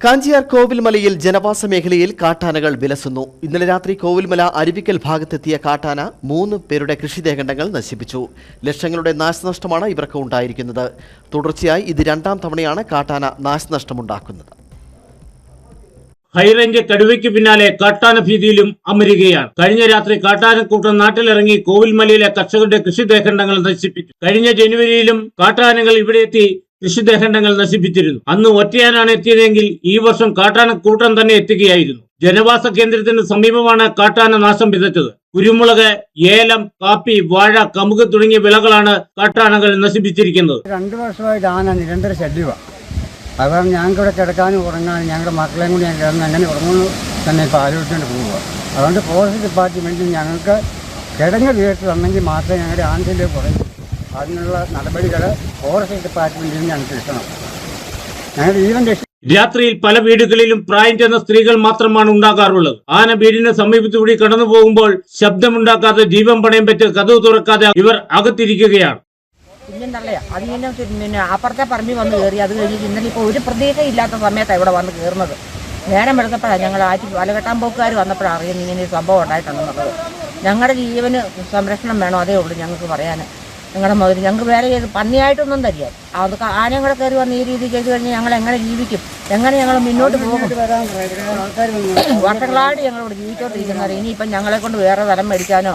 കാഞ്ചിയാർ കോവിൽമലയിൽ ജനവാസ മേഖലയിൽ കാട്ടാനകൾ വിലസുന്നു. ഇന്നലെ രാത്രി കോവിൽമല അരുവിക്കൽ ഭാഗത്തെത്തിയ കാട്ടാന മൂന്ന് പേരുടെ കൃഷിദേഖണ്ഡങ്ങൾ നശിപ്പിച്ചു. ലക്ഷങ്ങളുടെ നാശനഷ്ടമാണ് ഇവർക്ക് ഉണ്ടായിരിക്കുന്നത്. തുടർച്ചയായി ഇത് രണ്ടാം തവണയാണ് കാട്ടാന നാശനഷ്ടമുണ്ടാക്കുന്നത്. ഹൈറേഞ്ച് കടുവയ്ക്ക് പിന്നാലെ കാട്ടാന ഭീതിയിലും അമരുകയാണ്. കഴിഞ്ഞ രാത്രി കാട്ടാനക്കൂട്ടം നാട്ടിലിറങ്ങി കോവിൽമലയിലെ കർഷകരുടെ കൃഷിദേഖണ്ഡങ്ങൾ നശിപ്പിച്ചു. കഴിഞ്ഞ ജനുവരിയിലും കാട്ടാനകൾ ഇവിടെ എത്തി കൃഷിദേഹണ്ഡങ്ങൾ നശിപ്പിച്ചിരുന്നു. അന്ന് ഒറ്റയാനാണ് എത്തിയതെങ്കിൽ ഈ വർഷം കാട്ടാന കൂട്ടം തന്നെ എത്തുകയായിരുന്നു. ജനവാസ കേന്ദ്രത്തിന് സമീപമാണ് കാട്ടാന നാശം വിതച്ചത്. കുരുമുളക് ഏലം കാപ്പി വാഴ കമുക് തുടങ്ങിയ വിളകളാണ് കാട്ടാനകൾ നശിപ്പിച്ചിരിക്കുന്നത്. രണ്ടു വർഷമായിട്ട് ആന നിരന്തര ശല്യമാണ് അതുകാരണം ഞങ്ങൾക്ക് ഇവിടെ കിടക്കാനും ഉറങ്ങാനും ഞങ്ങളുടെ മക്കളെയും കൂടി ഞാൻ കിടന്ന് അങ്ങനെ ഉറങ്ങുന്നു തന്നെ ഇപ്പോൾ ആലോചിച്ചുകൊണ്ട് പോവുക അതുകൊണ്ട് ഫോറസ്റ്റ് ഡിപ്പാർട്ട്മെന്റിൽ ഞങ്ങൾക്ക് കിടങ്ങ് വീട്ട് വന്നെങ്കിൽ മാത്രമേ ഞങ്ങളുടെ ആനശല്യം കുറയൂ. അതിനുള്ള നടപടികൾ ഫോറസ്റ്റ് ഡിപ്പാർട്ട്മെന്റിൽ നിന്ന് ഞങ്ങൾക്ക് കിട്ടണം. ഞങ്ങൾ ജീവൻ രക്ഷ രാത്രിയിൽ പല വീടുകളിലും പ്രായം ചെന്ന സ്ത്രീകൾ മാത്രമാണ് ഉണ്ടാകാറുള്ളത്. ആന വീടിന് സമീപത്തുകൂടി കടന്നു പോകുമ്പോൾ ശബ്ദമുണ്ടാക്കാതെ ജീവൻ പണയം പറ്റ് കഥവ് തുറക്കാതെ ഇവർ അകത്തിരിക്കുകയാണ്. തള്ളയാ. അത് പിന്നെ പിന്നെ അപ്പുറത്തെ പറമ്പിൽ വന്ന് കയറി. അത് കഴിഞ്ഞ് ഇന്നലെ ഇപ്പോൾ ഒരു പ്രതീക്ഷ ഇല്ലാത്ത സമയത്താണ് ഇവിടെ വന്ന് കയറുന്നത്. നേരം വെളുത്തപ്പോഴാണ് ഞങ്ങൾ ആറ്റി വലകെട്ടാൻ പോക്കുകാർ വന്നപ്പോഴാണ് അറിയുന്നത് ഇങ്ങനെ ഒരു സംഭവം ഉണ്ടായിട്ടുണ്ടെന്നുള്ളത്. ഞങ്ങളുടെ ജീവന് സംരക്ഷണം വേണോ അതേ ഉള്ളൂ ഞങ്ങൾക്ക് പറയാൻ ഞങ്ങളുടെ മുതൽ ഞങ്ങൾക്ക് വേറെ ചെയ്ത് പന്നിയായിട്ടൊന്നും തരിക അത് കൂടെ കയറി വന്ന് ഈ രീതി ചെയ്ത് കഴിഞ്ഞാൽ ഞങ്ങൾ എങ്ങനെ ജീവിക്കും? എങ്ങനെ ഞങ്ങൾ മുന്നോട്ട് പോകും? വർഷങ്ങളായിട്ട് ഞങ്ങളിവിടെ ജീവിച്ചോണ്ടിരിക്കുന്നത്. ഇനിയിപ്പം ഞങ്ങളെ കൊണ്ട് വേറെ വരം മേടിക്കാനോ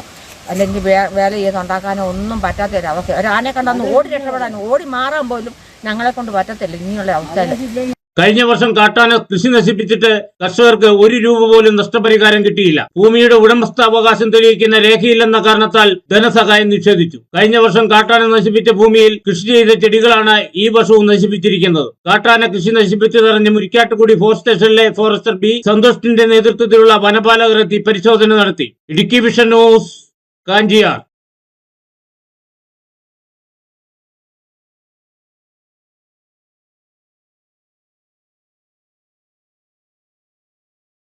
അല്ലെങ്കിൽ വേ- വേല ചെയ്ത് ഉണ്ടാക്കാനോ ഒന്നും പറ്റാത്ത ഒരു അവസ്ഥ. ഒരു ആനയെ കണ്ടന്ന് ഓടി രക്ഷപ്പെടാൻ ഓടി മാറാൻ പോലും ഞങ്ങളെ കൊണ്ട് പറ്റത്തില്ല. ഇനിയുള്ള അവസ്ഥയിൽ കഴിഞ്ഞ വർഷം കാട്ടാന കൃഷി നശിപ്പിച്ചിട്ട് കർഷകർക്ക് ഒരു രൂപ പോലും നഷ്ടപരിഹാരം കിട്ടിയില്ല. ഭൂമിയുടെ ഉടമസ്ഥാവകാശം തെളിയിക്കുന്ന രേഖയില്ലെന്ന കാരണത്താൽ ധനസഹായം നിഷേധിച്ചു. കഴിഞ്ഞ വർഷം കാട്ടാന നശിപ്പിച്ച ഭൂമിയിൽ കൃഷി ചെയ്ത ചെടികളാണ് ഈ വർഷവും നശിപ്പിച്ചിരിക്കുന്നത്. കാട്ടാന കൃഷി നശിപ്പിച്ചതറിഞ്ഞ് മുരിക്കാട്ടുകുടി ഫോറസ്റ്റ് സ്റ്റേഷനിലെ ഫോറസ്റ്റർ ബി സന്തോഷിന്റെ നേതൃത്വത്തിലുള്ള വനപാലകർ എത്തി പരിശോധന നടത്തി. Idukki vision news Kanchiyar